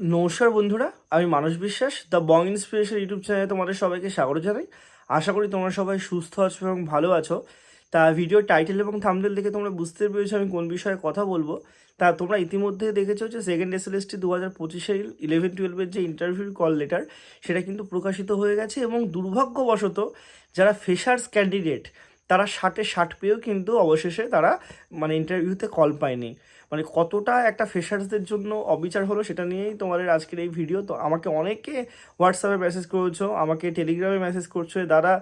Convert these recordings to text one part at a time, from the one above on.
নমস্কার বন্ধুরা, আমি মানস বিশ্বাস দ্য বং ইন্সপিরেশন ইউটিউব চ্যানেলে তোমাদের সবাইকে স্বাগত জানাই। আশা করি তোমরা সবাই সুস্থ আছো এবং ভালো আছো। তা ভিডিও টাইটেল এবং থামডেল দেখে তোমরা বুঝতে পেরেছ আমি কোন বিষয়ে কথা বলব। তা তোমরা ইতিমধ্যে দেখেছ যে সেকেন্ড এসএলএসটি দু হাজার পঁচিশের ইলেভেন টুয়েলভের যে ইন্টারভিউ কল লেটার সেটা কিন্তু প্রকাশিত হয়ে গেছে এবং দুর্ভাগ্যবশত যারা ফ্রেশার্স ক্যান্ডিডেট তারা ষাটে ষাট পেয়েও কিন্তু অবশেষে তারা মানে ইন্টারভিউতে কল পায়নি। মানে কতটা একটা ফ্রেশার্সদের জন্য অবিচার হলো সেটা নিয়েই তোমাদের আজকের এই ভিডিও তো আমাকে অনেকে হোয়াটসঅ্যাপে মেসেজ করেছ, আমাকে টেলিগ্রামে মেসেজ করছ দাদা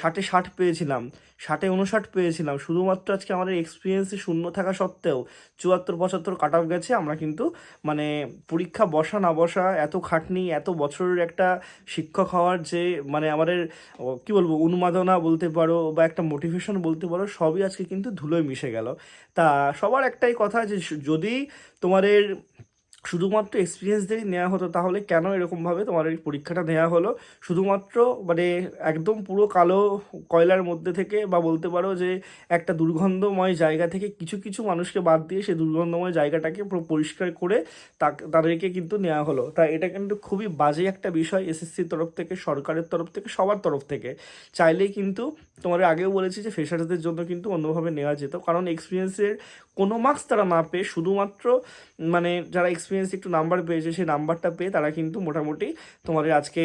ষাটে ষাট পেয়েছিলাম, ষাটে উনষাট পেয়েছিলাম। শুধুমাত্র আজকে আমাদের এক্সপিরিয়েন্সে শূন্য থাকা সত্ত্বেও চুয়াত্তর, পঁচাত্তর কাট অফ গেছে। আমরা কিন্তু মানে পরীক্ষা বসা না বসা, এত খাটনি, এত বছরের একটা শিক্ষক হওয়ার যে মানে আমাদের কি বলব, উন্মাদনা বলতে পারো বা একটা মোটিভেশন বলতে পারো, সবই আজকে কিন্তু ধুলোয় মিশে গেল। তা সবার একটাই কথা যে যদি তোমাদের শুধুমাত্র এক্সপিরিয়েন্স দিয়েই নেওয়া হতো, তাহলে কেন এরকমভাবে তোমার এই পরীক্ষাটা নেওয়া হলো? শুধুমাত্র মানে একদম পুরো কালো কয়লার মধ্যে থেকে বা বলতে পারো যে একটা দুর্গন্ধময় জায়গা থেকে কিছু কিছু মানুষকে বাদ দিয়ে সেই দুর্গন্ধময় জায়গাটাকে পুরো পরিষ্কার করে তাদেরকে কিন্তু নেওয়া হলো। তাই এটা কিন্তু খুবই বাজে একটা বিষয় এসএসসির তরফ থেকে, সরকারের তরফ থেকে, সবার তরফ থেকে। চাইলেই কিন্তু তোমার আগেও বলেছি যে ফ্রেশার্সদের জন্য কিন্তু অন্যভাবে নেওয়া যেত, কারণ এক্সপিরিয়েন্সের কোনো মার্কস তারা না পেয়ে শুধুমাত্র মানে যারা এক্সপিরিয়েন্স একটু নাম্বার পেয়েছে সেই নাম্বারটা পেয়ে তারা কিন্তু মোটামুটি তোমাদের আজকে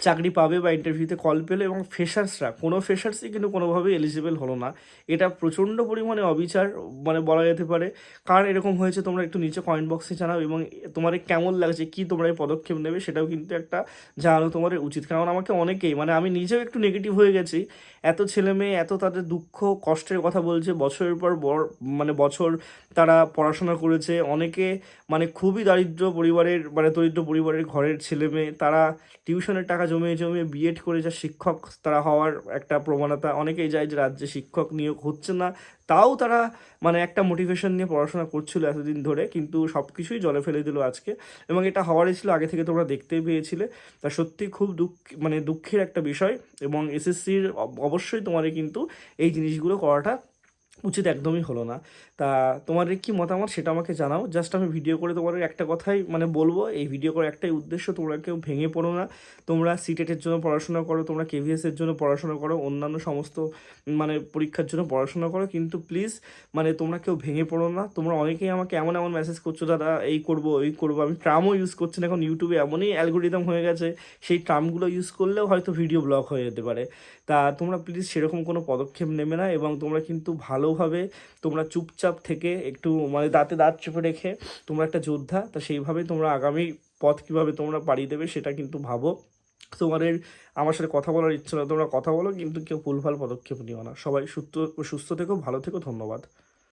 চাকরি পাবে বা ইন্টারভিউতে কল পেল এবং ফ্রেশার্সরা কোনো ফ্রেশার্সই কিন্তু কোনোভাবে এলিজিবল হলো না। এটা প্রচণ্ড পরিমাণে অবিচার মানে বলা যেতে পারে। কারণ এরকম হয়েছে তোমরা একটু নিচে কয়েন বক্সে জানাও এবং তোমার কেমন লাগছে, কি তোমরা এই পদক্ষেপ নেবে সেটাও কিন্তু একটা জানানো তোমার উচিত। কারণ আমাকে অনেকেই মানে আমি নিজেও একটু নেগেটিভ হয়ে গেছি। এত ছেলে মেয়ে, এত তাদের দুঃখ, কষ্টের কথা বলছে। বছরের পর মানে বছর তারা পড়াশোনা করেছে। অনেকে মানে খুবই দারিদ্র পরিবারের মানে দরিদ্র পরিবারের ঘরের ছেলে মেয়ে, তারা টিউশনের টাকা জমিয়ে জমিয়ে বিএড করে যা শিক্ষক তারা হওয়ার একটা প্রবণতা, অনেকেই যায় যে রাজ্যে শিক্ষক নিয়োগ হচ্ছে না। তাও তারা মানে একটা মোটিভেশন নিয়ে পড়াশোনা করছিল এতদিন ধরে, কিন্তু সব কিছুই জলে ফেলে দিল আজকে। এবং এটা হওয়ারই ছিল, আগে থেকে তোমরা দেখতেই পেয়েছিলে। তা সত্যি খুব দুঃখ মানে দুঃখের একটা বিষয়। এবং এসএসসির অবশ্যই তোমাদের কিন্তু এই জিনিসগুলো করাটা উচিত একদমই হলো না। তা তোমাদের কি মতামত সেটা আমাকে জানাও। জাস্ট আমি ভিডিও করে তোমাদের একটা কথাই মানে বলব। এই ভিডিও করার একটাই উদ্দেশ্য, তোমরা কেউ ভেঙে পড়ো না। তোমরা সিটেটের জন্য পড়াশোনা করো, তোমরা কেভিএস এর জন্য পড়াশোনা করো, অন্যান্য সমস্ত মানে পরীক্ষার জন্য পড়াশোনা করো। কিন্তু প্লিজ মানে তোমরা কেউ ভেঙে পড়ো না। তোমরা অনেকেই আমাকে এমন এমন মেসেজ করছ, দাদা, এই করব এই করব। আমি ট্রামও ইউজ করছি না। এখন ইউটিউবে এমনই অ্যালগোরিদম হয়ে গেছে। সেই ট্রামগুলো ইউজ করলেও হয়তো ভিডিও ব্লক হয়ে যেতে পারে। তা তোমরা প্লিজ সেরকম কোনো পদক্ষেপ নেবে না। এবং তোমরা কিন্তু ভালোভাবে তোমরা চুপচাপ থেকে একটু মানে দাঁতে দাঁত চেপে রেখে তোমরা একটা যোদ্ধা, তা সেইভাবে তোমরা আগামী পথ কীভাবে তোমরা পাড়ি দেবে সেটা কিন্তু ভাবো। তোমাদের, আমার সাথে কথা বলার ইচ্ছা না, তোমরা কথা বলো, কিন্তু কেউ ভুলভাল পদক্ষেপ নিও না। সবাই সুস্থ সুস্থ থেকো, ভালো থেকো, ধন্যবাদ।